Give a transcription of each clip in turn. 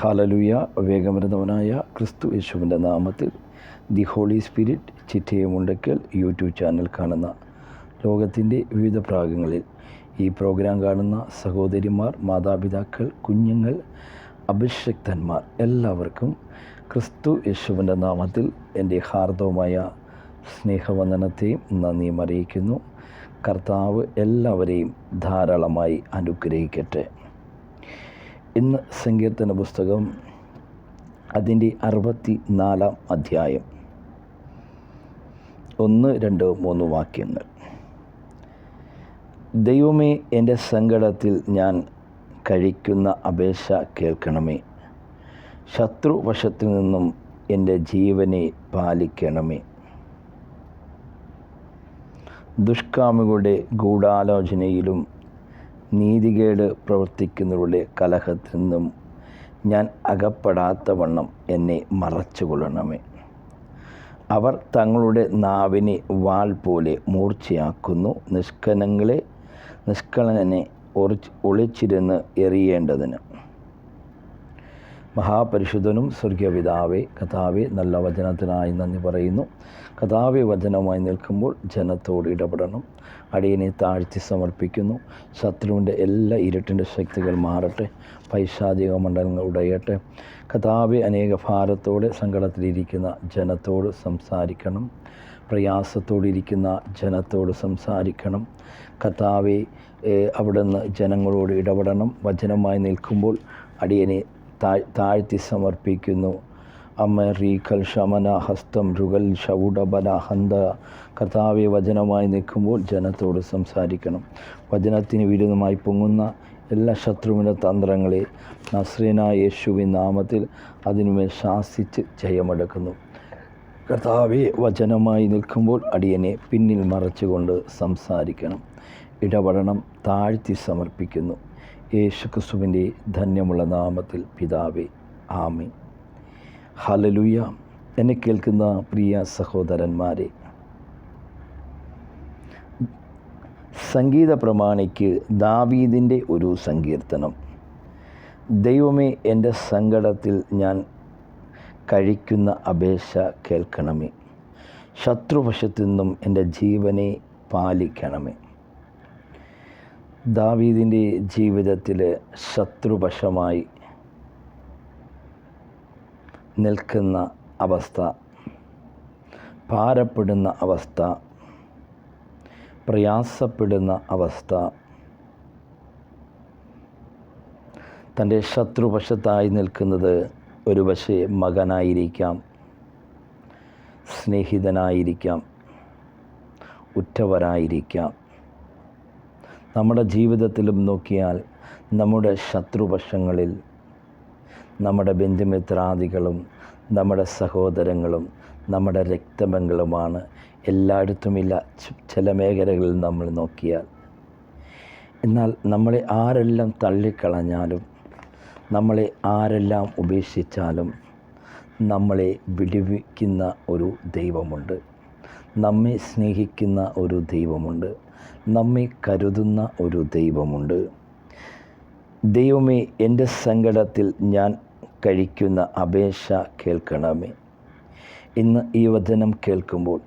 ഹാലലുയ വേഗമരുന്നവനായ ക്രിസ്തു യേശുവിന്റെ നാമത്തിൽ the holy spirit Chittayamundakkal YouTube channel കാണുന്ന ലോകത്തിന്റെ വിവിധ ഭാഗങ്ങളിൽ ഈ പ്രോഗ്രാം കാണുന്ന സഹോദരിമാർ മാതാപിതാക്കൾ കുഞ്ഞുങ്ങൾ അഭിഷക്തന്മാർ എല്ലാവർക്കും ക്രിസ്തു യേശുവിന്റെ നാമത്തിൽ എന്റെ ഹാർദവുമായ സ്നേഹവന്ദനത്തെയും നന്ദിയും അറിയിക്കുന്നു. കർത്താവ് എല്ലാവരെയും ധാരാളമായി അനുഗ്രഹിക്കട്ടെ. ഇന്ന് സങ്കീർത്തന പുസ്തകം അതിന്റെ അറുപത്തി നാലാം അധ്യായം. ഒന്ന് രണ്ട് മൂന്ന് വാക്യങ്ങൾ. ദൈവമേ എന്റെ സങ്കടത്തിൽ ഞാൻ കഴിക്കുന്ന അപേക്ഷ കേൾക്കണമേ. ശത്രുവശത്തിൽ നിന്നും എന്റെ ജീവനെ പാലിക്കണമേ. ദുഷ്കാമികളുടെ ഗൂഢാലോചനയിലും നീതികേട് പ്രവർത്തിക്കുന്നവരുടെ കലഹത്തിൽ നിന്നും ഞാൻ അകപ്പെടാത്ത വണ്ണം എന്നെ മറച്ചുകൊള്ളണമേ. അവർ തങ്ങളുടെ നാവിനെ വാൾ പോലെ മൂർച്ചയാക്കുന്നു. നിഷ്കലങ്ങളെ നിഷ്കളനെ ഒളിച്ച് ഒളിച്ചിരുന്ന് എറിയേണ്ടതിന് മഹാപരിശുദ്ധനും സ്വർഗീയപിതാവേ കഥാവെ നല്ല വചനത്തിനായി നന്ദി പറയുന്നു. കഥാവെ വചനമായി നിൽക്കുമ്പോൾ ജനത്തോട് ഇടപെടണം. അടിയനെ താഴ്ത്തി സമർപ്പിക്കുന്നു. ശത്രുവിന്റെ എല്ലാ ഇരുട്ടിന്റെ ശക്തികൾ മാറട്ടെ. പൈശാചിക മണ്ഡലങ്ങൾ ഉടയട്ടെ. കഥാവെ അനേക ഭാരത്തോടെ സങ്കടത്തിലിരിക്കുന്ന ജനത്തോട് സംസാരിക്കണം. പ്രയാസത്തോടിരിക്കുന്ന ജനത്തോട് സംസാരിക്കണം. കഥാവെ അവിടുന്ന് ജനങ്ങളോട് ഇടപെടണം. വചനമായി നിൽക്കുമ്പോൾ അടിയനെ താഴ്ത്തി സമർപ്പിക്കുന്നു. അമ്മ റീഖൽ ശമന ഹസ്തം രുഗൽ ഷൗഡബല ഹന്ത കർത്താവെ വചനമായി നിൽക്കുമ്പോൾ ജനത്തോട് സംസാരിക്കണം. വചനത്തിന് വിരുദ്ധമായി പൊങ്ങുന്ന എല്ലാ ശത്രുവിന്റെ തന്ത്രങ്ങളെ നസ്രീന യേശുവിൻ നാമത്തിൽ അതിനുമേൽ ശാസിച്ച് ജയമെടുക്കുന്നു. കർത്താവെ വചനമായി നിൽക്കുമ്പോൾ അടിയനെ പിന്നിൽ മറച്ചുകൊണ്ട് സംസാരിക്കണം. ഇടപെടണം താഴ്ത്തി സമർപ്പിക്കുന്നു. യേശു ക്രിസ്തുവിന്റെ ധന്യമുള്ള നാമത്തിൽ പിതാവേ ആമി ഹലലുയ എന്നെ കേൾക്കുന്ന പ്രിയ സഹോദരന്മാരെ സംഗീത പ്രമാണിക്ക് ദാവീദിന്റെ ഒരു സങ്കീർത്തനം. ദൈവമേ എന്റെ സങ്കടത്തിൽ ഞാൻ കഴിക്കുന്ന അപേക്ഷ കേൾക്കണമേ. ശത്രുവശത്തു നിന്നും എന്റെ ജീവനെ പാലിക്കണമേ. ദാവീദിന്റെ ജീവിതത്തിൽ ശത്രുപക്ഷമായി നിൽക്കുന്ന അവസ്ഥ ഭാരപ്പെടുന്ന അവസ്ഥ പ്രയാസപ്പെടുന്ന അവസ്ഥ തന്റെ ശത്രുപക്ഷത്തായി നിൽക്കുന്നത് ഒരു പക്ഷേ മകനായിരിക്കാം സ്നേഹിതനായിരിക്കാം ഉറ്റവരായിരിക്കാം. നമ്മുടെ ജീവിതത്തിലും നോക്കിയാൽ നമ്മുടെ ശത്രുപക്ഷങ്ങളിൽ നമ്മുടെ ബന്ധുമിത്രാദികളും നമ്മുടെ സഹോദരങ്ങളും നമ്മുടെ രക്തബന്ധങ്ങളുമാണ് എല്ലായിടത്തുമില്ല ചില മേഖലകളിൽ നമ്മൾ നോക്കിയാൽ. എന്നാൽ നമ്മളെ ആരെല്ലാം തള്ളിക്കളഞ്ഞാലും നമ്മളെ ആരെല്ലാം ഉപേക്ഷിച്ചാലും നമ്മളെ വിടുവിക്കുന്ന ഒരു ദൈവമുണ്ട്. നമ്മെ സ്നേഹിക്കുന്ന ഒരു ദൈവമുണ്ട്. നമ്മെ കരുതുന്ന ഒരു ദൈവമുണ്ട്. ദൈവമേ എന്റെ സങ്കടത്തിൽ ഞാൻ കഴിക്കുന്ന അപേക്ഷ കേൾക്കണമേ. ഇന്ന് ഈ വചനം കേൾക്കുമ്പോൾ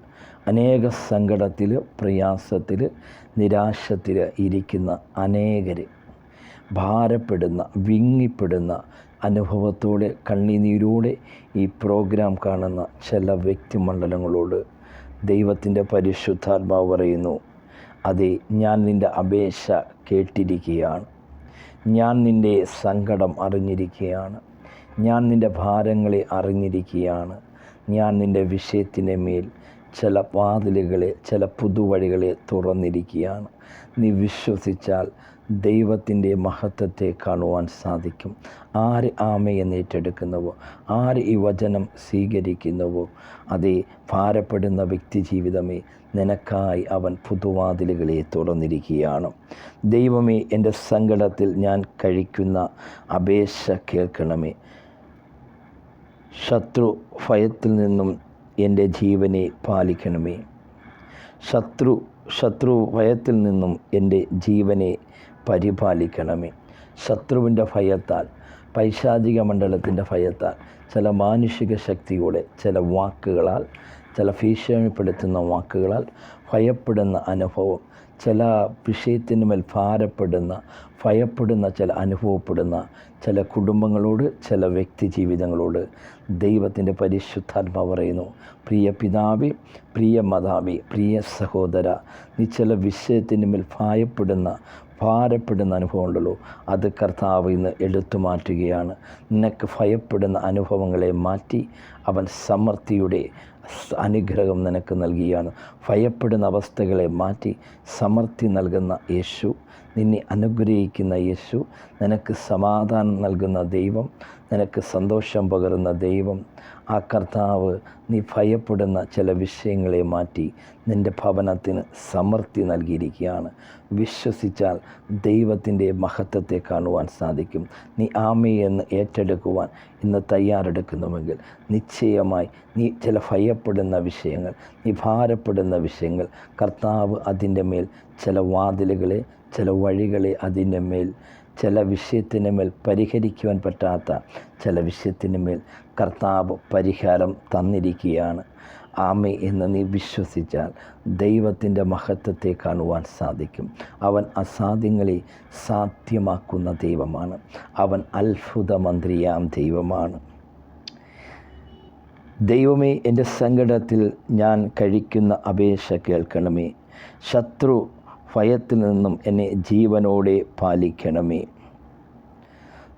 അനേക സങ്കടത്തിൽ പ്രയാസത്തിൽ നിരാശത്തിൽ ഇരിക്കുന്ന അനേകർ ഭാരപ്പെടുന്ന വിങ്ങിപ്പെടുന്ന അനുഭവത്തോടെ കണ്ണിനീരോടെ ഈ പ്രോഗ്രാം കാണുന്ന ചില വ്യക്തിമണ്ഡലങ്ങളോട് ദൈവത്തിന്റെ പരിശുദ്ധാത്മാവ് പറയുന്നു അതെ ഞാൻ നിന്റെ അപേക്ഷ കേട്ടിരിക്കുകയാണ്. ഞാൻ നിന്റെ സങ്കടം അറിഞ്ഞിരിക്കുകയാണ്. ഞാൻ നിന്റെ ഭാരങ്ങളെ അറിഞ്ഞിരിക്കുകയാണ്. ഞാൻ നിന്റെ വിഷയത്തിന്റെ മേൽ ചില വാതിലുകളെ ചില പുതുവഴികളെ തുറന്നിരിക്കുകയാണ്. നീ വിശ്വസിച്ചാൽ ദൈവത്തിന്റെ മഹത്വത്തെ കാണുവാൻ സാധിക്കും. ആര് ആമയെ നേറ്റെടുക്കുന്നുവോ ആര് ഈ വചനം സ്വീകരിക്കുന്നുവോ? അതേ ഭാരപ്പെടുന്ന വ്യക്തി ജീവിതമേ നിനക്കായി അവൻ പുതുവാതിലുകളെ തുറന്നിരിക്കുകയാണ്. ദൈവമേ എന്റെ സങ്കടത്തിൽ ഞാൻ കഴിക്കുന്ന അപേക്ഷ കേൾക്കണമേ. ശത്രു ഭയത്തിൽ നിന്നും എന്റെ ജീവനെ പാലിക്കണമേ. ശത്രു ശത്രു ഭയത്തിൽ നിന്നും എന്റെ ജീവനെ പരിപാലിക്കണമേ. ശത്രുവിന്റെ ഭയത്താൽ പൈശാചിക മണ്ഡലത്തിന്റെ ഭയത്താൽ ചില മാനുഷിക ശക്തിയോടെ ചില വാക്കുകളാൽ ചില ഭീഷണിപ്പെടുത്തുന്ന വാക്കുകളാൽ ഭയപ്പെടുന്ന അനുഭവം ചില വിഷയത്തിന് മേൽ ഭാരപ്പെടുന്ന ഭയപ്പെടുന്ന ചില അനുഭവപ്പെടുന്ന ചില കുടുംബങ്ങളോട് ചില വ്യക്തി ജീവിതങ്ങളോട് ദൈവത്തിന്റെ പരിശുദ്ധാത്മ പറയുന്നു പ്രിയ പിതാവി പ്രിയ മതാവി പ്രിയ സഹോദര നീ ചില വിഷയത്തിന് മേൽ ഭയപ്പെടുന്ന ഭാരപ്പെടുന്ന അനുഭവം ഉണ്ടല്ലോ അത് കർത്താവ് ഇന്ന് എടുത്തു മാറ്റുകയാണ്. നിനക്ക് ഭയപ്പെടുന്ന അനുഭവങ്ങളെ മാറ്റി അവൻ സമൃദ്ധിയുടെ അനുഗ്രഹം നിനക്ക് നൽകിയാണ്. ഭയപ്പെടുന്ന അവസ്ഥകളെ മാറ്റി സമൃദ്ധി നൽകുന്ന യേശു നിന്നെ അനുഗ്രഹിക്കുന്ന യേശു നിനക്ക് സമാധാനം നൽകുന്ന ദൈവം നിനക്ക് സന്തോഷം പകരുന്ന ദൈവം. ആ കർത്താവ് നീ ഭയപ്പെടുന്ന ചില വിഷയങ്ങളെ മാറ്റി നിന്റെ ഭവനത്തിന് സമൃദ്ധി നൽകിയിരിക്കുകയാണ്. വിശ്വസിച്ചാൽ ദൈവത്തിന്റെ മഹത്വത്തെ കാണുവാൻ സാധിക്കും. നീ ആമയെന്ന് ഏറ്റെടുക്കുവാൻ ഇന്ന് തയ്യാറെടുക്കുന്നുവെങ്കിൽ നിശ്ചയമായി നീ ചില ഭയപ്പെടുന്ന വിഷയങ്ങൾ നീ ഭാരപ്പെടുന്ന വിഷയങ്ങൾ. കർത്താവ് അതിന്റെ മേൽ ചില വാതിലുകളെ ചില വഴികളെ അതിന്റെ മേൽ ചില വിഷയത്തിന് മേൽ പരിഹരിക്കുവാൻ പറ്റാത്ത ചില വിഷയത്തിന് മേൽ കർത്താവ് പരിഹാരം തന്നിരിക്കുകയാണ്. ആമേ എന്ന് നീ വിശ്വസിച്ചാൽ ദൈവത്തിന്റെ മഹത്വത്തെ കാണുവാൻ സാധിക്കും. അവൻ അസാധ്യങ്ങളെ സാധ്യമാക്കുന്ന ദൈവമാണ്. അവൻ അത്ഭുത മന്ത്രിയാം ദൈവമാണ്. ദൈവമേ എന്റെ സങ്കടത്തിൽ ഞാൻ കഴിക്കുന്ന അപേക്ഷ കേൾക്കണമേ. ശത്രു ഭയത്തിൽ നിന്നും എന്നെ ജീവനോടെ പാലിക്കണമേ.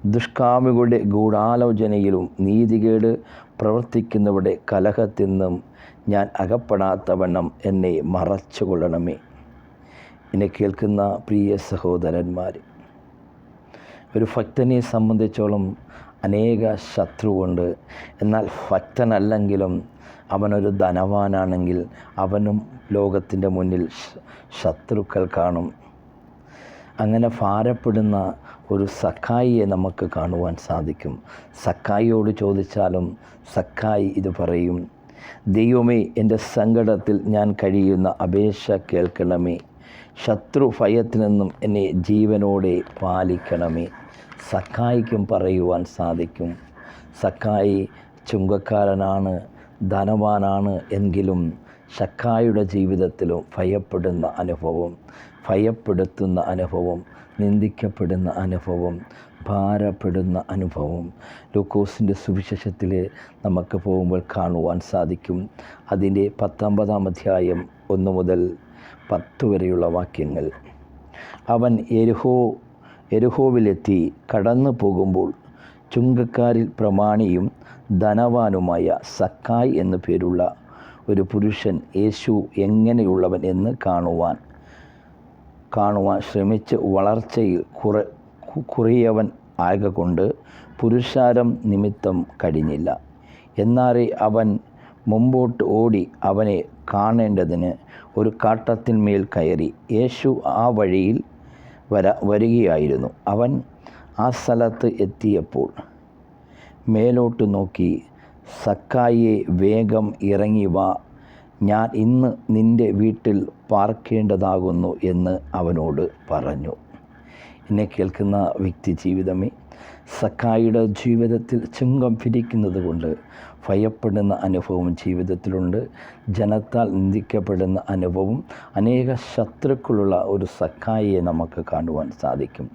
ദുഷ്കാമികളുടെ ഗൂഢാലോചനയിലും നീതികേട് പ്രവർത്തിക്കുന്നവരുടെ കലഹത്തിൽ നിന്നും ഞാൻ അകപ്പെടാത്തവണ്ണം എന്നെ മറച്ചുകൊള്ളണമേ. എന്നെ കേൾക്കുന്ന പ്രിയ സഹോദരന്മാർ ഒരു ഭക്തനെ സംബന്ധിച്ചോളം അനേക ശത്രുവുണ്ട്. എന്നാൽ ഭക്തനല്ലെങ്കിലും അവനൊരു ധനവാനാണെങ്കിൽ അവനും ലോകത്തിന്റെ മുന്നിൽ ശത്രുക്കൾ കാണും. അങ്ങനെ ഭാരപ്പെടുന്ന ഒരു സക്കായിയെ നമുക്ക് കാണുവാൻ സാധിക്കും. സക്കായിയോട് ചോദിച്ചാലും സക്കായി ഇത് പറയും ദൈവമേ എന്റെ സങ്കടത്തിൽ ഞാൻ കഴിയുന്ന അപേക്ഷ കേൾക്കണമേ. ശത്രു ഭയത്തിൽ നിന്നും എന്നെ ജീവനോടെ പാലിക്കണമേ. സക്കായിക്കും പറയുവാൻ സാധിക്കും. സക്കായി ചുങ്കക്കാരനാണ് ധനവാനാണ് എങ്കിലും ഷക്കായുടെ ജീവിതത്തിലും ഭയപ്പെടുന്ന അനുഭവം ഭയപ്പെടുത്തുന്ന അനുഭവം നിന്ദിക്കപ്പെടുന്ന അനുഭവം ഭാരപ്പെടുന്ന അനുഭവം ലൂക്കോസിന്റെ സുവിശേഷത്തിൽ നമുക്ക് പോകുമ്പോൾ കാണുവാൻ സാധിക്കും. അതിന്റെ പത്തൊമ്പതാം അധ്യായം ഒന്ന് മുതൽ പത്ത് വരെയുള്ള വാക്യങ്ങൾ. അവൻ എരുഹോ എരുഹോവിലെത്തി കടന്നു പോകുമ്പോൾ ചുങ്കക്കാരിൽ പ്രമാണിയും ധനവാനുമായ സക്കായ് എന്നു പേരുള്ള ഒരു പുരുഷൻ യേശു എങ്ങനെയുള്ളവൻ എന്ന് കാണുവാൻ കാണുവാൻ ശ്രമിച്ച് വളർച്ചയിൽ കുറ കുറിയവൻ ആയകൊണ്ട് പുരുഷാരം നിമിത്തം കഴിഞ്ഞില്ല. എന്നാറെ അവൻ മുമ്പോട്ട് ഓടി അവനെ കാണേണ്ടതിന് ഒരു കാട്ടത്തിന്മേൽ കയറി യേശു ആ വഴിയിൽ വര വരികയായിരുന്നു. അവൻ ആ സ്ഥലത്ത് എത്തിയപ്പോൾ മേലോട്ട് നോക്കി സക്കായിയെ വേഗം ഇറങ്ങി വാ. ഞാൻ ഇന്ന് നിന്റെ വീട്ടിൽ പാർക്കേണ്ടതാകുന്നു എന്ന് അവനോട് പറഞ്ഞു. എന്നെ കേൾക്കുന്ന വ്യക്തി ജീവിതമേ സക്കായിയുടെ ജീവിതത്തിൽ ചുങ്കം പിരിക്കുന്നത് കൊണ്ട് ഭയപ്പെടുന്ന അനുഭവം ജീവിതത്തിലുണ്ട്. ജനത്താൽ നിന്ദിക്കപ്പെടുന്ന അനുഭവം അനേക ശത്രുക്കളുള്ള ഒരു സഖായിയെ നമുക്ക് കാണുവാൻ സാധിക്കും.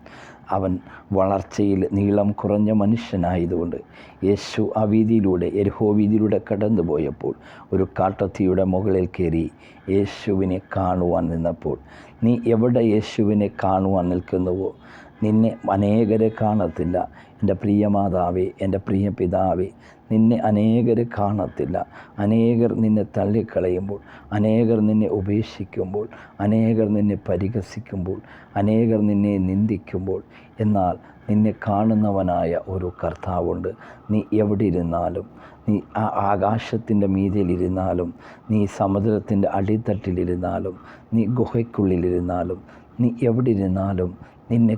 അവൻ വളർച്ചയിൽ നീളം കുറഞ്ഞ മനുഷ്യനായതുകൊണ്ട് യേശു ആ വീതിയിലൂടെ എരിഹോ വീതിയിലൂടെ കടന്നു പോയപ്പോൾ ഒരു കാട്ടത്തിയുടെ മുകളിൽ കയറി യേശുവിനെ കാണുവാൻ നിന്നപ്പോൾ നീ എവിടെ യേശുവിനെ കാണുവാൻ നിൽക്കുന്നുവോ? നിന്നെ അനേകരെ കാണത്തില്ല. എന്റെ പ്രിയ മാതാവേ എന്റെ പ്രിയ പിതാവേ നിന്നെ അനേകർ കാണത്തില്ല. അനേകർ നിന്നെ തള്ളിക്കളയുമ്പോൾ അനേകർ നിന്നെ ഉപേക്ഷിക്കുമ്പോൾ അനേകർ നിന്നെ പരിഹസിക്കുമ്പോൾ അനേകർ നിന്നെ നിന്ദിക്കുമ്പോൾ എന്നാൽ നിന്നെ കാണുന്നവനായ ഒരു കർത്താവുണ്ട്. നീ എവിടെ ഇരുന്നാലും നീ ആ ആകാശത്തിന്റെ മീതിയിലിരുന്നാലും നീ സമുദ്രത്തിന്റെ അടിത്തട്ടിലിരുന്നാലും നീ ഗുഹയ്ക്കുള്ളിലിരുന്നാലും നീ എവിടെ ഇരുന്നാലും നിന്നെ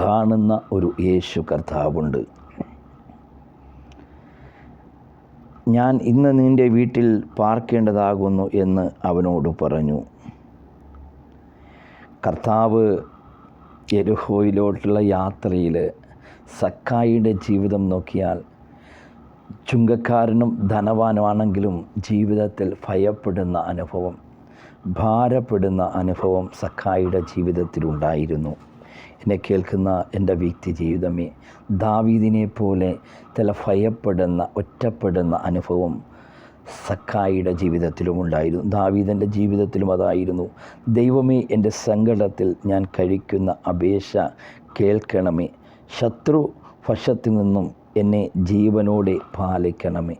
കാണുന്ന ഒരു യേശു കർത്താവുണ്ട്. ഞാൻ ഇന്ന് നിന്റെ വീട്ടിൽ പാർക്കേണ്ടതാകുന്നു എന്ന് അവനോട് പറഞ്ഞു. കർത്താവ് എരുഹോയിലോട്ടുള്ള യാത്രയിൽ സക്കായിയുടെ ജീവിതം നോക്കിയാൽ ചുങ്കക്കാരനും ധനവാനുമാണെങ്കിലും ജീവിതത്തിൽ ഭയപ്പെടുന്ന അനുഭവം ഭാരപ്പെടുന്ന അനുഭവം സക്കായിയുടെ ജീവിതത്തിലുണ്ടായിരുന്നു. എന്നെ കേൾക്കുന്ന എന്റെ വ്യക്തി ജീവിതമേ ദാവീദിനെ പോലെ തല ഭയപ്പെടുന്ന ഒറ്റപ്പെടുന്ന അനുഭവം സക്കായിയുടെ ജീവിതത്തിലും ഉണ്ടായിരുന്നു. ദാവീദന്റെ ജീവിതത്തിലും അതായിരുന്നു. ദൈവമേ എന്റെ സങ്കടത്തിൽ ഞാൻ കഴിക്കുന്ന അപേക്ഷ കേൾക്കണമേ. ശത്രു വശത്തു നിന്നും എന്നെ ജീവനോടെ പാലിക്കണമേ.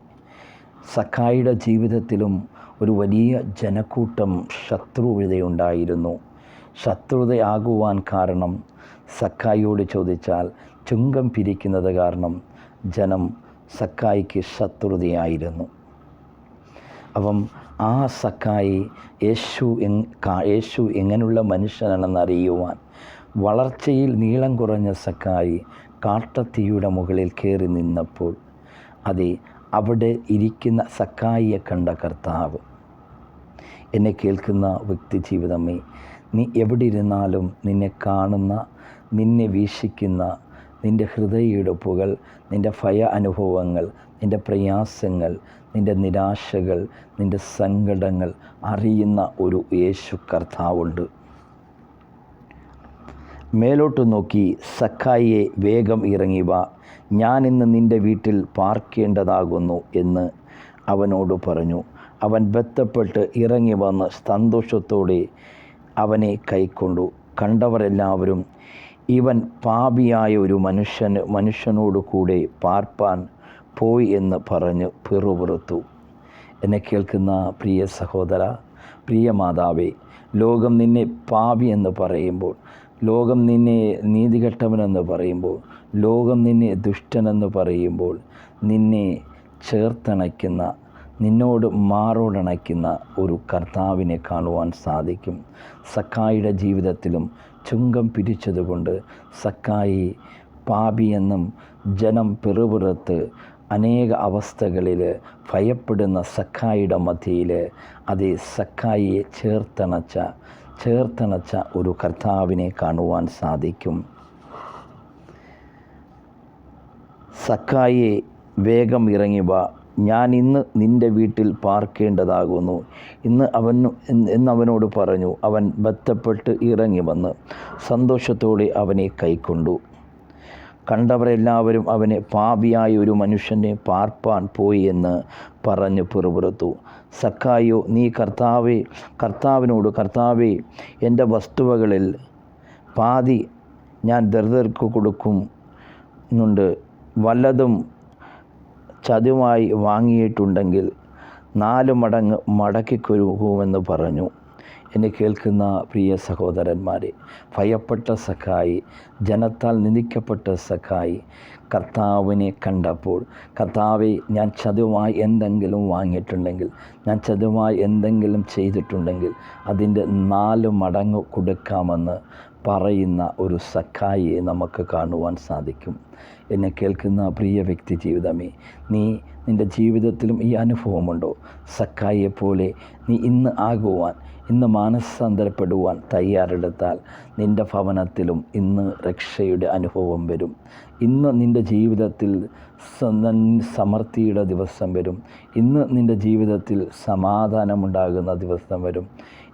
സക്കായിയുടെ ജീവിതത്തിലും ഒരു വലിയ ജനക്കൂട്ടം ശത്രുവിതയുണ്ടായിരുന്നു. ശത്രുതയാകുവാൻ കാരണം സക്കായിയോട് ചോദിച്ചാൽ ചുങ്കം പിരിക്കുന്നത് കാരണം ജനം സക്കായിക്ക് ശത്രുതയായിരുന്നു. അപ്പം ആ സക്കായി യേശു യേശു എങ്ങനെയുള്ള മനുഷ്യനാണെന്ന് അറിയുവാൻ വളർച്ചയിൽ നീളം കുറഞ്ഞ സക്കായി കാട്ടത്തീയുടെ മുകളിൽ കയറി നിന്നപ്പോൾ അതെ അവിടെ ഇരിക്കുന്ന സക്കായിയെ കണ്ട കർത്താവ്. എന്നെ കേൾക്കുന്ന വ്യക്തി ജീവിതമേ നീ എവിടെ ഇരുന്നാലും നിന്നെ കാണുന്ന നിന്നെ വീക്ഷിക്കുന്ന നിന്റെ ഹൃദയയിടുപ്പുകൾ നിന്റെ ഭയ അനുഭവങ്ങൾ നിന്റെ പ്രയാസങ്ങൾ നിന്റെ നിരാശകൾ നിന്റെ സങ്കടങ്ങൾ അറിയുന്ന ഒരു യേശു കർത്താവുണ്ട്. മേലോട്ട് നോക്കി സക്കായിയെ വേഗം ഇറങ്ങി വാ. ഞാൻ ഇന്ന് നിന്റെ വീട്ടിൽ പാർക്കേണ്ടതാകുന്നു എന്ന് അവനോട് പറഞ്ഞു. അവൻ ബന്ധപ്പെട്ട് ഇറങ്ങി വന്ന് സന്തോഷത്തോടെ അവനെ കൈക്കൊണ്ടു. കണ്ടവരെല്ലാവരും ഇവൻ പാപിയായ ഒരു മനുഷ്യന് മനുഷ്യനോട് കൂടെ പാർപ്പാൻ പോയി എന്ന് പറഞ്ഞ് പിറുപിറുത്തു. എന്നെ കേൾക്കുന്ന പ്രിയ സഹോദര പ്രിയ മാതാവേ ലോകം നിന്നെ പാപി എന്ന് പറയുമ്പോൾ ലോകം നിന്നെ നീതികെട്ടവനെന്ന് പറയുമ്പോൾ ലോകം നിന്നെ ദുഷ്ടനെന്ന് പറയുമ്പോൾ നിന്നെ ചേർത്തണയ്ക്കുന്ന നിന്നോട് മാറോടണയ്ക്കുന്ന ഒരു കർത്താവിനെ കാണുവാൻ സാധിക്കും. സക്കായിയുടെ ജീവിതത്തിലും ചുങ്കം പിരിച്ചതുകൊണ്ട് സക്കായി പാപിയെന്നും ജനം പിറുപിറുത്ത് അനേക അവസ്ഥകളിൽ ഭയപ്പെടുന്ന സക്കായിയുടെ മധ്യയിൽ അതേ സക്കായിയെ ചേർത്തണച്ച ചേർത്തണച്ച ഒരു കർത്താവിനെ കാണുവാൻ സാധിക്കും. സക്കായിയെ വേഗം ഇറങ്ങിവ ഞാൻ ഇന്ന് നിന്റെ വീട്ടിൽ പാർക്കേണ്ടതാകുന്നു. ഇന്ന് അവൻ എന്ന് അവനോട് പറഞ്ഞു അവൻ ബന്ധപ്പെട്ട് ഇറങ്ങി വന്ന് സന്തോഷത്തോടെ അവനെ കൈക്കൊണ്ടു. കണ്ടവരെല്ലാവരും അവനെ പാപിയായ ഒരു മനുഷ്യനെ പാർപ്പാൻ പോയി എന്ന് പറഞ്ഞ് പിറുപിറുത്തു സക്കായോ നീ കർത്താവെ കർത്താവിനോട് കർത്താവെ എന്റെ വസ്തുവകളിൽ പാതി ഞാൻ ദർദർക്ക് കൊടുക്കും എന്നുണ്ട് വല്ലതും ചതുവായി വാങ്ങിയിട്ടുണ്ടെങ്കിൽ നാല് മടങ്ങ് മടക്കിക്കൊരുക്കുമെന്ന് പറഞ്ഞു. എന്നെ കേൾക്കുന്ന പ്രിയ സഹോദരന്മാരെ ഭയപ്പെട്ട സഖായി ജനത്താൽ നിന്ദിക്കപ്പെട്ട സഖായി കർത്താവിനെ കണ്ടപ്പോൾ കർത്താവെ ഞാൻ ചതുവായി എന്തെങ്കിലും വാങ്ങിയിട്ടുണ്ടെങ്കിൽ ഞാൻ ചതുവായി എന്തെങ്കിലും ചെയ്തിട്ടുണ്ടെങ്കിൽ അതിന്റെ നാല് മടങ്ങ് കൊടുക്കാമെന്ന് പറയുന്ന ഒരു സഖായിയെ നമുക്ക് കാണുവാൻ സാധിക്കും. എന്നെ കേൾക്കുന്ന പ്രിയ വ്യക്തി ജീവിതമേ നീ നിന്റെ ജീവിതത്തിലും ഈ അനുഭവമുണ്ടോ? സക്കായിയെപ്പോലെ നീ ഇന്ന് ആകുവാൻ ഇന്ന് മാനസാന്തരപ്പെടുവാൻ തയ്യാറെടുത്താൽ നിന്റെ ഭവനത്തിലും ഇന്ന് രക്ഷയുടെ അനുഭവം വരും. ഇന്ന് നിന്റെ ജീവിതത്തിൽ സമൃദ്ധിയുടെ ദിവസം വരും. ഇന്ന് നിന്റെ ജീവിതത്തിൽ സമാധാനമുണ്ടാകുന്ന ദിവസം വരും.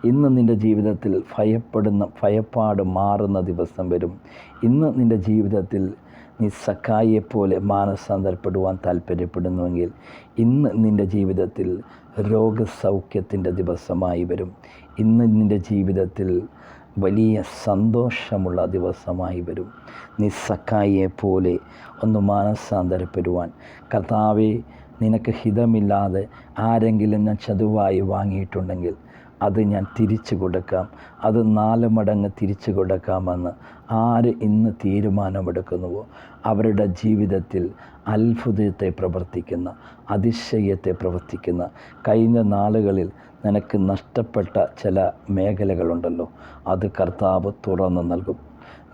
ഇന്ന് നിന്റെ ജീവിതത്തിൽ ഭയപ്പെടുന്ന ഭയപ്പാട് മാറുന്ന ദിവസം വരും. ഇന്ന് നിന്റെ ജീവിതത്തിൽ നീ സക്കായിയെപ്പോലെ മാനസാന്തരപ്പെടുവാൻ താല്പര്യപ്പെടുന്നുവെങ്കിൽ ഇന്ന് നിന്റെ ജീവിതത്തിൽ രോഗസൗഖ്യത്തിന്റെ ദിവസമായി വരും. ഇന്ന് നിന്റെ ജീവിതത്തിൽ വലിയ സന്തോഷമുള്ള ദിവസമായി വരും. നീ സക്കായിയെ പോലെ ഒന്ന് മാനസാന്തരപ്പെടുവാൻ. കർത്താവെ നിനക്ക് ഹിതമില്ലാതെ ആരെങ്കിലും ഞാൻ ചതുവായി വാങ്ങിയിട്ടുണ്ടെങ്കിൽ അത് ഞാൻ തിരിച്ചു കൊടുക്കാം. അത് നാല് മടങ്ങ് തിരിച്ചു കൊടുക്കാമെന്ന് ആര് ഇന്ന് തീരുമാനമെടുക്കുന്നുവോ? അവരുടെ ജീവിതത്തിൽ അത്ഭുതത്തെ പ്രവർത്തിക്കുന്ന അതിശയത്തെ പ്രവർത്തിക്കുന്ന കഴിഞ്ഞ നാളുകളിൽ നിനക്ക് നഷ്ടപ്പെട്ട ചില മേഖലകളുണ്ടല്ലോ. അത് കർത്താവ് തുറന്നു നൽകും.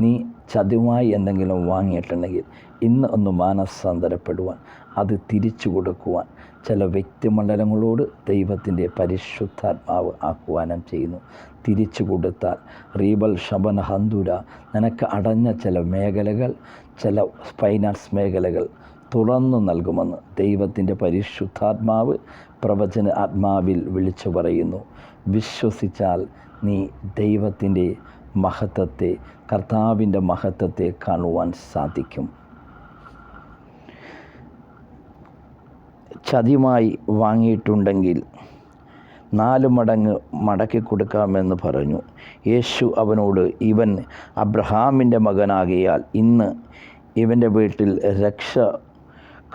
നീ ചതിവായി എന്തെങ്കിലും വാങ്ങിയിട്ടുണ്ടെങ്കിൽ ഇന്ന് ഒന്ന് മാനസാന്തരപ്പെടുവാൻ അത് തിരിച്ചു കൊടുക്കുവാൻ. ചില വ്യക്തിമണ്ഡലങ്ങളോട് ദൈവത്തിന്റെ പരിശുദ്ധാത്മാവ് ആഹ്വാനം ചെയ്യുന്നു. തിരിച്ചു കൊടുത്താൽ റീബൽ ശബന ഹന്തുര നിനക്ക് അടഞ്ഞ ചില മേഖലകൾ ചില ഫൈനാൻസ് മേഖലകൾ തുറന്നു നൽകുമെന്ന് ദൈവത്തിന്റെ പരിശുദ്ധാത്മാവ് പ്രവചന ആത്മാവിൽ വിളിച്ചു പറയുന്നു. വിശ്വസിച്ചാൽ നീ ദൈവത്തിന്റെ മഹത്വത്തെ കർത്താവിന്റെ മഹത്വത്തെ കാണുവാൻ സാധിക്കും. ചതിയുമായി വാങ്ങിയിട്ടുണ്ടെങ്കിൽ നാല് മടങ്ങ് മടക്കി കൊടുക്കാമെന്ന് പറഞ്ഞു. യേശു അവനോട് ഇവൻ അബ്രഹാമിന്റെ മകനാകിയാൽ ഇന്ന് ഇവന്റെ വീട്ടിൽ രക്ഷ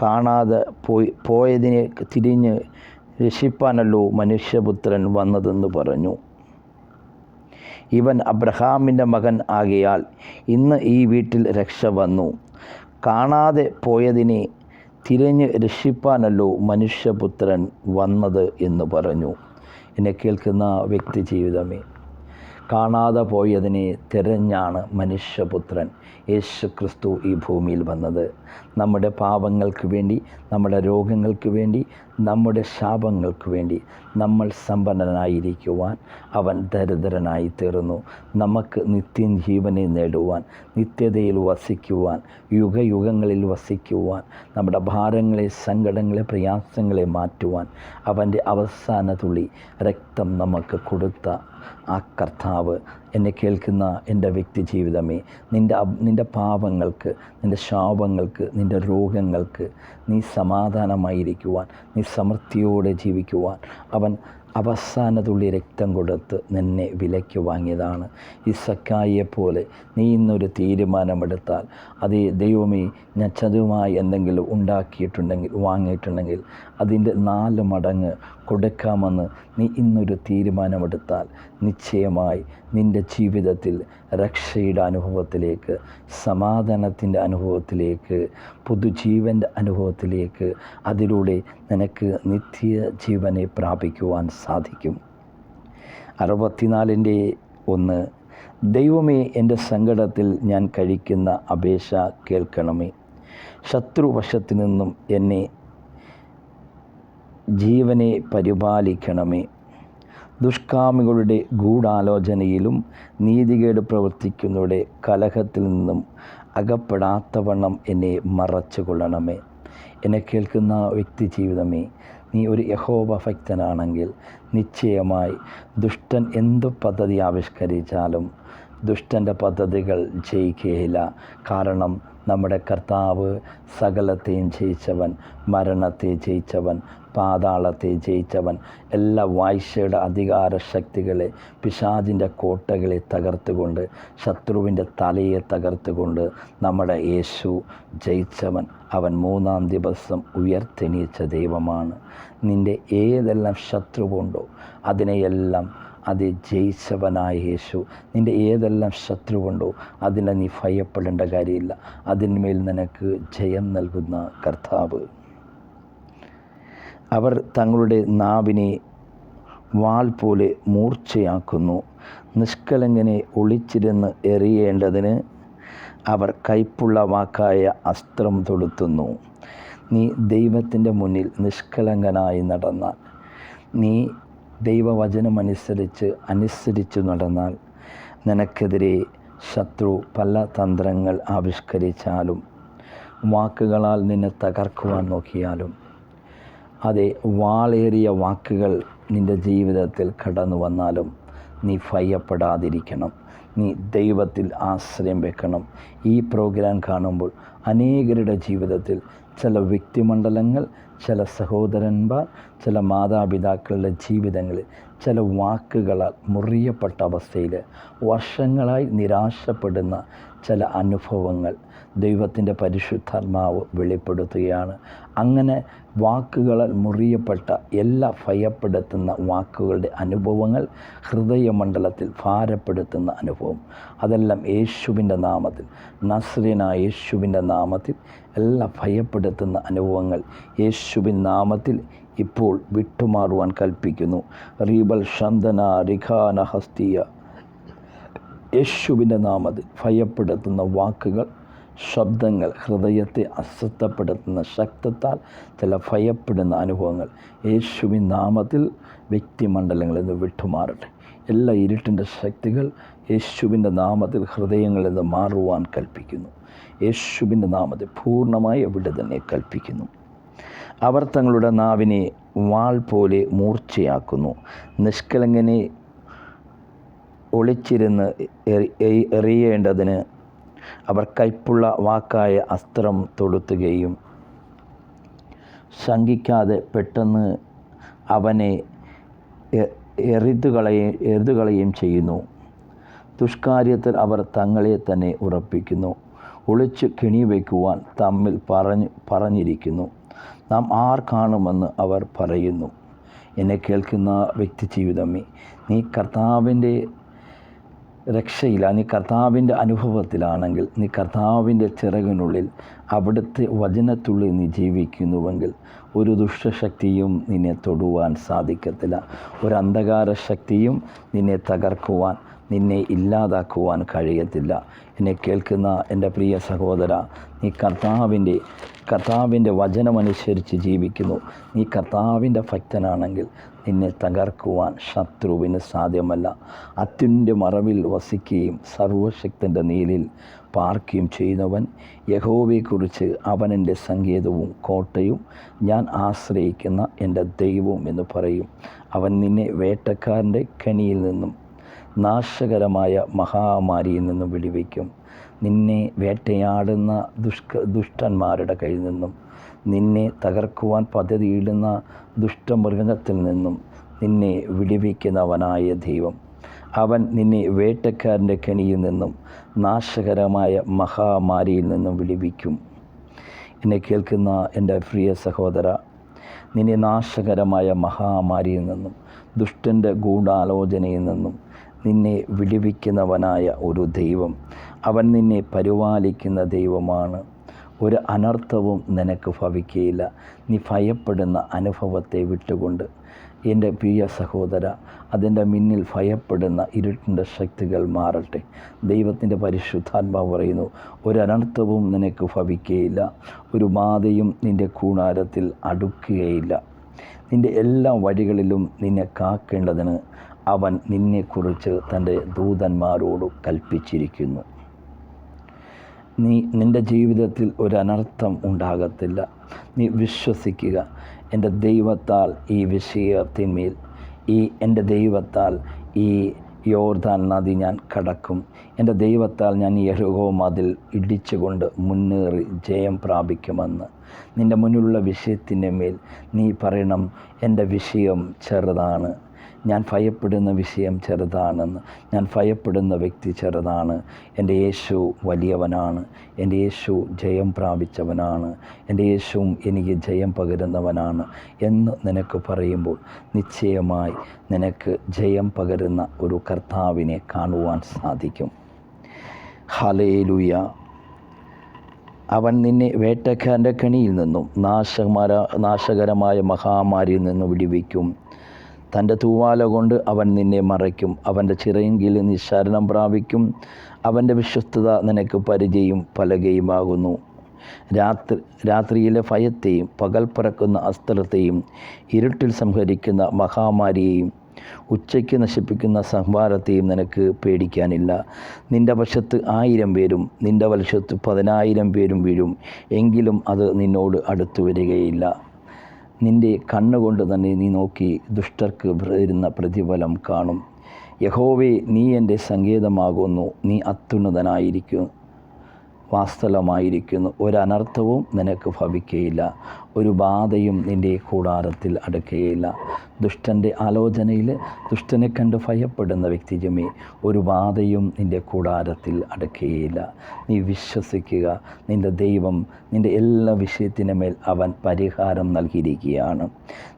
കാണാതെ പോയി പോയതിനെ തിരിഞ്ഞ് രക്ഷിപ്പാനല്ലോ മനുഷ്യപുത്രൻ വന്നതെന്ന് പറഞ്ഞു. ഇവൻ അബ്രഹാമിന്റെ മകൻ ആകിയാൽ ഇന്ന് ഈ വീട്ടിൽ രക്ഷ വന്നു. കാണാതെ പോയതിനെ തിരഞ്ഞ് രക്ഷിപ്പാനല്ലോ മനുഷ്യപുത്രൻ വന്നത് എന്ന് പറഞ്ഞു. എന്നെ കേൾക്കുന്ന വ്യക്തി ജീവിതമേ കാണാതെ പോയതിനെ തിരഞ്ഞാണ് മനുഷ്യപുത്രൻ. യേശു ക്രിസ്തു ഈ ഭൂമിയിൽ വന്നത്. നമ്മുടെ പാപങ്ങൾക്ക് വേണ്ടി നമ്മുടെ രോഗങ്ങൾക്ക് വേണ്ടി നമ്മുടെ ശാപങ്ങൾക്ക് വേണ്ടി നമ്മൾ സമ്പന്നനായിരിക്കുവാൻ അവൻ ദരിദ്രനായി തീർന്നു. നമുക്ക് നിത്യം ജീവനെ നേടുവാൻ നിത്യതയിൽ വസിക്കുവാൻ യുഗയുഗങ്ങളിൽ വസിക്കുവാൻ നമ്മുടെ ഭാരങ്ങളെ സങ്കടങ്ങളെ പ്രയാസങ്ങളെ മാറ്റുവാൻ അവന്റെ അവസാന തുള്ളി രക്തം നമുക്ക് കൊടുത്ത ആ കർത്താവ് എന്നെ കേൾക്കുന്ന എന്റെ വ്യക്തി ജീവിതമേ നിന്റെ നിന്റെ പാപങ്ങൾക്ക് നിന്റെ ശാപങ്ങൾക്ക് നിന്റെ രോഗങ്ങൾക്ക് നീ സമാധാനമായിരിക്കുവാൻ നീ സമൃദ്ധിയോടെ ജീവിക്കുവാൻ അവൻ അവസാന തുള്ളി രക്തം കൊടുത്ത് നിന്നെ വിലയ്ക്ക് വാങ്ങിയതാണ്. ഈ സക്കായിയെപ്പോലെ നീ ഇന്നൊരു തീരുമാനമെടുത്താൽ അതേ ദൈവമേ ഞാൻ ചതുവായി എന്തെങ്കിലും ഉണ്ടാക്കിയിട്ടുണ്ടെങ്കിൽ വാങ്ങിയിട്ടുണ്ടെങ്കിൽ അതിന്റെ നാല് മടങ്ങ് കൊടുക്കാമെന്ന് നീ ഇന്നൊരു തീരുമാനമെടുത്താൽ നിശ്ചയമായി നിന്റെ ജീവിതത്തിൽ രക്ഷയുടെ അനുഭവത്തിലേക്ക് സമാധാനത്തിന്റെ അനുഭവത്തിലേക്ക് പുതുജീവന്റെ അനുഭവത്തിലേക്ക് അതിലൂടെ നിനക്ക് നിത്യ ജീവനെ പ്രാപിക്കുവാൻ സാധിക്കും. അറുപത്തിനാലിന്റെ ഒന്ന് ദൈവമേ എന്റെ സങ്കടത്തിൽ ഞാൻ കഴിക്കുന്ന അപേക്ഷ കേൾക്കണമേ. ശത്രുവശത്തു നിന്നും എന്നെ ജീവനെ പരിപാലിക്കണമേ. ദുഷ്കാമികളുടെ ഗൂഢാലോചനയിലും നീതികേട് പ്രവർത്തിക്കുന്നവരുടെ കലഹത്തിൽ നിന്നും അകപ്പെടാത്തവണ്ണം എന്നെ മറച്ചു കൊള്ളണമേ എന്നെ കേൾക്കുന്ന വ്യക്തി ജീവിതമേ നീ ഒരു യഹോബ ഭക്തനാണെങ്കിൽ നിശ്ചയമായി ദുഷ്ടൻ എന്ത് പദ്ധതി ആവിഷ്കരിച്ചാലും ദുഷ്ടന്റെ പദ്ധതികൾ ജയിക്കുകയില്ല കാരണം നമ്മുടെ കർത്താവ് സകലത്തെയും ജയിച്ചവൻ മരണത്തെ ജയിച്ചവൻ പാതാളത്തെ ജയിച്ചവൻ എല്ലാ വാഴ്ചയുടെ അധികാര ശക്തികളെ പിശാദിന്റെ കോട്ടകളെ തകർത്തുകൊണ്ട് ശത്രുവിന്റെ തലയെ തകർത്തുകൊണ്ട് നമ്മുടെ യേശു ജയിച്ചവൻ അവൻ മൂന്നാം ദിവസം ഉയർത്തെണീച്ച ദൈവമാണ്. നിന്റെ ഏതെല്ലാം ശത്രുവുണ്ടോ അതിനെയെല്ലാം അത് ജയിച്ചവനായ യേശു. നിന്റെ ഏതെല്ലാം ശത്രുവുണ്ടോ അതിനെ നീ ഭയപ്പെടേണ്ട കാര്യമില്ല. അതിന്മേൽ നിനക്ക് ജയം നൽകുന്ന കർത്താവ്. അവർ തങ്ങളുടെ നാവിനെ വാൾ പോലെ മൂർച്ചയാക്കുന്നു. നിഷ്കളങ്കനെ ഒളിച്ചിരുന്ന് എറിയേണ്ടതിന് അവർ കയ്പുള്ള വാക്കായ അസ്ത്രം തൊടുത്തുന്നു. നീ ദൈവത്തിന്റെ മുന്നിൽ നിഷ്കളങ്കനായി നടന്നാൽ നീ ദൈവവചനമനുസരിച്ച് അനുസരിച്ച് നടന്നാൽ നിനക്കെതിരെ ശത്രു പല തന്ത്രങ്ങൾ ആവിഷ്കരിച്ചാലും വാക്കുകളാൽ നിന്നെ തകർക്കുവാൻ നോക്കിയാലും അതെ വാളേറിയ വാക്കുകൾ നിന്റെ ജീവിതത്തിൽ കടന്നു വന്നാലും നീ ഭയപ്പെടാതിരിക്കണം. നീ ദൈവത്തിൽ ആശ്രയം വെക്കണം. ഈ പ്രോഗ്രാം കാണുമ്പോൾ അനേകരുടെ ജീവിതത്തിൽ ചില വ്യക്തിമണ്ഡലങ്ങൾ ചില സഹോദരന്മാർ ചില മാതാപിതാക്കളുടെ ജീവിതങ്ങളിൽ ചില വാക്കുകളാൽ മുറിയപ്പെട്ട അവസ്ഥയിൽ വർഷങ്ങളായി നിരാശപ്പെടുന്ന ചില അനുഭവങ്ങൾ ദൈവത്തിന്റെ പരിശുദ്ധാത്മാവ് വെളിപ്പെടുത്തുകയാണ്. അങ്ങനെ വാക്കുകളാൽ മുറിയപ്പെട്ട എല്ലാ ഭയപ്പെടുത്തുന്ന വാക്കുകളുടെ അനുഭവങ്ങൾ ഹൃദയമണ്ഡലത്തിൽ ഭാരപ്പെടുത്തുന്ന അനുഭവം. അതെല്ലാം യേശുവിന്റെ നാമത്തിൽ നസ്രീന യേശുവിന്റെ നാമത്തിൽ എല്ലാ ഭയപ്പെടുത്തുന്ന അനുഭവങ്ങൾ യേശുവിൻ നാമത്തിൽ ഇപ്പോൾ വിട്ടുമാറുവാൻ കൽപ്പിക്കുന്നു. റീബൽ ഷന്തന റിഖാന ഹസ്തിയ യേശുവിന്റെ നാമത്തിൽ ഭയപ്പെടുത്തുന്ന വാക്കുകൾ ശബ്ദങ്ങൾ ഹൃദയത്തെ അസ്വസ്ഥപ്പെടുത്തുന്ന ശക്തത്താൽ ചില ഭയപ്പെടുന്ന അനുഭവങ്ങൾ. യേശുവിൻ നാമത്തിൽ വ്യക്തിമണ്ഡലങ്ങളിൽ നിന്ന് വിട്ടുമാറട്ടെ. എല്ലാ ഇരുട്ടിന്റെ ശക്തികൾ യേശുവിന്റെ നാമത്തിൽ ഹൃദയങ്ങളിൽ നിന്ന് മാറുവാൻ കൽപ്പിക്കുന്നു. യേശുവിന്റെ നാമത്തിൽ പൂർണമായി അവിടെ തന്നെ കൽപ്പിക്കുന്നു. അവർ തങ്ങളുടെ നാവിനെ വാൾ പോലെ മൂർച്ചയാക്കുന്നു. നിഷ്കളങ്കനെ ഒളിച്ചിരുന്ന് എറി- എറിയേണ്ടതിന് അവർ കൈപ്പുള്ള വാക്കായ അസ്ത്രം തൊടുത്തുകയും ശങ്കിക്കാതെ പെട്ടെന്ന് അവനെ എറിതുകളയും എറിതുകളയും ചെയ്യുന്നു. ദുഷ്കാര്യത്തിൽ അവർ തങ്ങളെ തന്നെ ഉറപ്പിക്കുന്നു. ഒളിച്ച് കിണി വയ്ക്കുവാൻ തമ്മിൽ പറഞ്ഞു പറഞ്ഞിരിക്കുന്നു. നാം ആർ കാണുമെന്ന് അവർ പറയുന്നു. എന്നെ കേൾക്കുന്ന വ്യക്തി ജീവിതമേ നീ കർത്താവിന്റെ രക്ഷയില്ല. നീ കർത്താവിന്റെ അനുഭവത്തിലാണെങ്കിൽ നീ കർത്താവിന്റെ ചിറകിനുള്ളിൽ അവിടുത്തെ വചനത്തുള്ളിൽ നീ ജീവിക്കുന്നുവെങ്കിൽ ഒരു ദുഷ്ടശക്തിയും നിന്നെ തൊടുവാൻ സാധിക്കത്തില്ല. ഒരു അന്ധകാര ശക്തിയും നിന്നെ തകർക്കുവാൻ നിന്നെ ഇല്ലാതാക്കുവാൻ കഴിയത്തില്ല. എന്നെ കേൾക്കുന്ന എന്റെ പ്രിയ സഹോദര നീ കർത്താവിന്റെ കർത്താവിന്റെ വചനമനുസരിച്ച് ജീവിക്കുന്നു. നീ കർത്താവിന്റെ ഭക്തനാണെങ്കിൽ നിന്നെ തകർക്കുവാൻ ശത്രുവിന് സാധ്യമല്ല. അത്യുന്റെ മറവിൽ വസിക്കുകയും സർവശക്തന്റെ നീലിൽ പാർക്കുകയും ചെയ്യുന്നവൻ യഹോവയെക്കുറിച്ച് അവൻ എന്റെ സങ്കേതവും കോട്ടയും ഞാൻ ആശ്രയിക്കുന്ന എന്റെ ദൈവവും എന്ന് പറയും. അവൻ നിന്നെ വേട്ടക്കാരന്റെ കെണിയിൽ നിന്നും നാശകരമായ മഹാമാരിയിൽ നിന്നും വിടിവയ്ക്കും നിന്നെ വേട്ടയാടുന്ന ദുഷ്ക ദുഷ്ടന്മാരുടെ കയ്യിൽ നിന്നും നിന്നെ തകർക്കുവാൻ പദ്ധതിയിടുന്ന ദുഷ്ടമൃഗത്തിൽ നിന്നും നിന്നെ വിടിവിക്കുന്നവനായ ദൈവം. അവൻ നിന്നെ വേട്ടക്കാരന്റെ കെണിയിൽ നിന്നും നാശകരമായ മഹാമാരിയിൽ നിന്നും വിടിവിക്കും. എന്നെ കേൾക്കുന്ന എന്റെ പ്രിയ സഹോദര നിന്നെ നാശകരമായ മഹാമാരിയിൽ നിന്നും ദുഷ്ടന്റെ ഗൂഢാലോചനയിൽ നിന്നും നിന്നെ വിടിവിക്കുന്നവനായ ഒരു ദൈവം. അവൻ നിന്നെ പരിപാലിക്കുന്ന ദൈവമാണ്. ഒരു അനർത്ഥവും നിനക്ക് ഭവിക്കുകയില്ല നീ ഭയപ്പെടുന്ന അനുഭവത്തെ വിട്ടുകൊണ്ട്. എന്റെ പ്രിയ സഹോദര അതിന്റെ മിന്നിൽ ഭയപ്പെടുന്ന ഇരുട്ടിന്റെ ശക്തികൾ മാറട്ടെ. ദൈവത്തിന്റെ പരിശുദ്ധാത്മാവ് പറയുന്നു ഒരനർത്ഥവും നിനക്ക് ഭവിക്കുകയില്ല ഒരു ബാധയും നിന്റെ കൂണാരത്തിൽ അടുക്കുകയില്ല. നിന്റെ എല്ലാ വഴികളിലും നിന്നെ കാക്കേണ്ടതിന് അവൻ നിന്നെക്കുറിച്ച് തന്റെ ദൂതന്മാരോട് കൽപ്പിച്ചിരിക്കുന്നു. നീ നിന്റെ ജീവിതത്തിൽ ഒരു അനർത്ഥം ഉണ്ടാകത്തില്ല. നീ വിശ്വസിക്കുക. എന്റെ ദൈവത്താൽ ഈ വിഷയത്തിന്മേൽ ഈ എന്റെ ദൈവത്താൽ ഈ യോർദാൻ നദി ഞാൻ കടക്കും. എന്റെ ദൈവത്താൽ ഞാൻ യഹോ മതിൽ ഇടിച്ചുകൊണ്ട് മുന്നേറി ജയം പ്രാപിക്കുമെന്ന്. നിന്റെ മുന്നിലുള്ള വിഷയത്തിന്റെ മേൽ നീ പറയണം എന്റെ വിഷയം ചെറുതാണ്. ഞാൻ ഭയപ്പെടുന്ന വിഷയം ചെറുതാണെന്ന്. ഞാൻ ഭയപ്പെടുന്ന വ്യക്തി ചെറുതാണ്. എന്റെ യേശു വലിയവനാണ്. എന്റെ യേശു ജയം പ്രാപിച്ചവനാണ്. എന്റെ യേശുവും എനിക്ക് ജയം പകരുന്നവനാണ് എന്ന് നിനക്ക് പറയുമ്പോൾ നിശ്ചയമായി നിനക്ക് ജയം പകരുന്ന ഒരു കർത്താവിനെ കാണുവാൻ സാധിക്കും. ഹലേലുയ അവൻ നിന്നെ വേട്ടക്കാരന്റെ കണിയിൽ നിന്നും നാശമര നാശകരമായ മഹാമാരിയിൽ നിന്നും വിടിവിക്കും. തന്റെ തൂവാല കൊണ്ട് അവൻ നിന്നെ മറയ്ക്കും. അവന്റെ ചിറയെങ്കിൽ നീ ശരണം പ്രാപിക്കും. അവന്റെ വിശ്വസ്തത നിനക്ക് പരിചയം പലകയുമാകുന്നു. രാത്രി രാത്രിയിലെ ഭയത്തെയും പകൽ പറക്കുന്ന അസ്ത്രത്തെയും ഇരുട്ടിൽ സംഹരിക്കുന്ന മഹാമാരിയെയും ഉച്ചയ്ക്ക് നശിപ്പിക്കുന്ന സംഹാരത്തെയും നിനക്ക് പേടിക്കാനില്ല. നിന്റെ വശത്ത് ആയിരം പേരും നിന്റെ വശത്ത് പതിനായിരം പേരും വീഴും. എങ്കിലും അത് നിന്നോട് അടുത്തു വരികയില്ല. നിന്റെ കണ്ണുകൊണ്ട് തന്നെ നീ നോക്കി ദുഷ്ടർക്ക് വരുന്ന പ്രതിഫലം കാണും. യഹോവേ നീ എന്റെ സങ്കേതമാകുന്നു. നീ അത്യുന്നതനായിരിക്കും. വാസ്തലമായിരിക്കുന്നു. ഒരനർത്ഥവും നിനക്ക് ഭവിക്കുകയില്ല ഒരു ബാധയും നിന്റെ കൂടാരത്തിൽ അടുക്കുകയില്ല ദുഷ്ടന്റെ ആലോചനയിൽ ദുഷ്ടനെ കണ്ട് ഭയപ്പെടുന്ന വ്യക്തിജമേ ഒരു ബാധയും നിന്റെ കൂടാരത്തിൽ അടുക്കുകയില്ല നീ വിശ്വസിക്കുക നിന്റെ ദൈവം നിന്റെ എല്ലാ വിഷയത്തിനുമേൽ അവൻ പരിഹാരം നൽകിയിരിക്കുകയാണ്.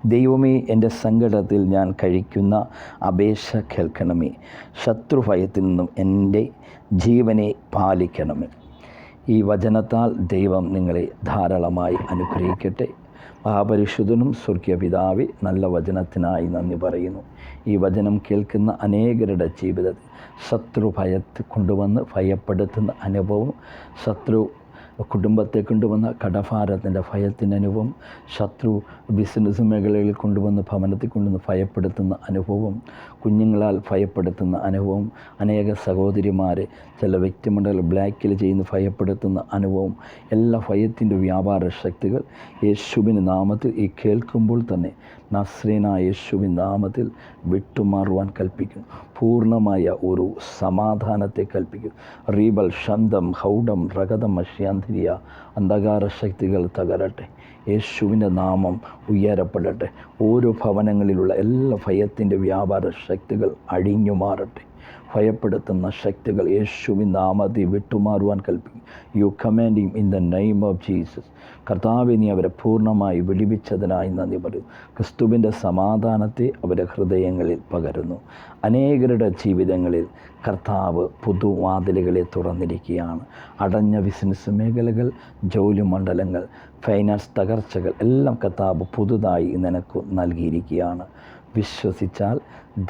ദൈവമേ എന്റെ സങ്കടത്തിൽ ഞാൻ കഴിക്കുന്ന അപേക്ഷ കേൾക്കണമേ. ശത്രുഭയത്തിൽ നിന്നും എന്റെ ജീവനെ പാലിക്കണമേ. ഈ വചനത്താൽ ദൈവം നിങ്ങളെ ധാരാളമായി അനുഗ്രഹിക്കട്ടെ. മഹാപരിശുദ്ധനും സ്വർഗീയ പിതാവി നല്ല വചനത്തിനായി നന്ദി പറയുന്നു. ഈ വചനം കേൾക്കുന്ന അനേകരുടെ ജീവിതത്തിൽ ശത്രു ഭയത്ത് കൊണ്ടുവന്ന് ഭയപ്പെടുത്തുന്ന അനുഭവം ശത്രു കുടുംബത്തെ കൊണ്ടുവന്ന കടഭാരത്തിന്റെ ഭയത്തിന്റെ അനുഭവം ശത്രു ബിസിനസ് മേഖലകളിൽ കൊണ്ടുവന്ന് ഭവനത്തിൽ കൊണ്ടുവന്ന് ഭയപ്പെടുത്തുന്ന അനുഭവം കുഞ്ഞുങ്ങളാൽ ഭയപ്പെടുത്തുന്ന അനുഭവം അനേക സഹോദരിമാരെ ചില വ്യക്തിമണ്ഡലം ബ്ലാക്കിൽ ചെയ്യുന്ന ഭയപ്പെടുത്തുന്ന അനുഭവം എല്ലാ ഭയത്തിന്റെ വ്യാപാര ശക്തികൾ യേശുവിന്റെ നാമത്തിൽ ഈ കേൾക്കുമ്പോൾ തന്നെ നസ്രീനായ യേശുവിൻ നാമത്തിൽ വിട്ടുമാറുവാൻ കൽപ്പിക്കും. പൂർണമായ ഒരു സമാധാനത്തെ കൽപ്പിക്കും. റീബൽ ശന്തം ഹൗഡം റഗതം അഷ്യാന്തിരിയ അന്ധകാര ശക്തികൾ തകരട്ടെ. യേശുവിന്റെ നാമം ഉയരപ്പെടട്ടെ. ഓരോ ഭവനങ്ങളിലുള്ള എല്ലാ ഭയത്തിന്റെ വ്യാപാര ശക്തികൾ അഴിഞ്ഞു മാറട്ടെ ഭയപ്പെടുത്തുന്ന ശക്തികൾ യേശുവിൻ നാമത്തെ വിട്ടുമാറുവാൻ കൽപ്പിക്കും you commanding in the name of Jesus കർത്താവെ നീ അവരെ പൂർണമായി വിളിപ്പിച്ചതിനായി നന്ദി പറയും. ക്രിസ്തുവിന്റെ സമാധാനത്തെ അവരുടെ ഹൃദയങ്ങളിൽ പകരുന്നു. അനേകരുടെ ജീവിതങ്ങളിൽ കർത്താവ് പുതുവാതിലുകളെ തുറന്നിരിക്കുകയാണ്. അടഞ്ഞ ബിസിനസ് മേഖലകൾ ജോലി മണ്ഡലങ്ങൾ ഫൈനാൻസ് തകർച്ചകൾ എല്ലാം കർത്താവ് പുതുതായി നിനക്ക് നൽകിയിരിക്കുകയാണ്. വിശ്വസിച്ചാൽ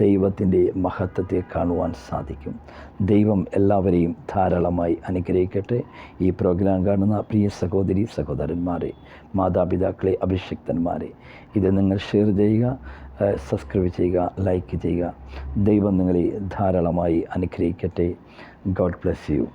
ദൈവത്തിന്റെ മഹത്വത്തെ കാണുവാൻ സാധിക്കും. ദൈവം എല്ലാവരെയും ധാരാളമായി അനുഗ്രഹിക്കട്ടെ. ഈ പ്രോഗ്രാം കാണുന്ന പ്രിയ സഹോദരി സഹോദരന്മാരെ മാതാപിതാക്കളെ അഭിഷിക്തന്മാരെ ഇത് നിങ്ങൾ ഷെയർ ചെയ്യുക സബ്സ്ക്രൈബ് ചെയ്യുക ലൈക്ക് ചെയ്യുക. ദൈവം നിങ്ങളെ ധാരാളമായി അനുഗ്രഹിക്കട്ടെ. God bless you.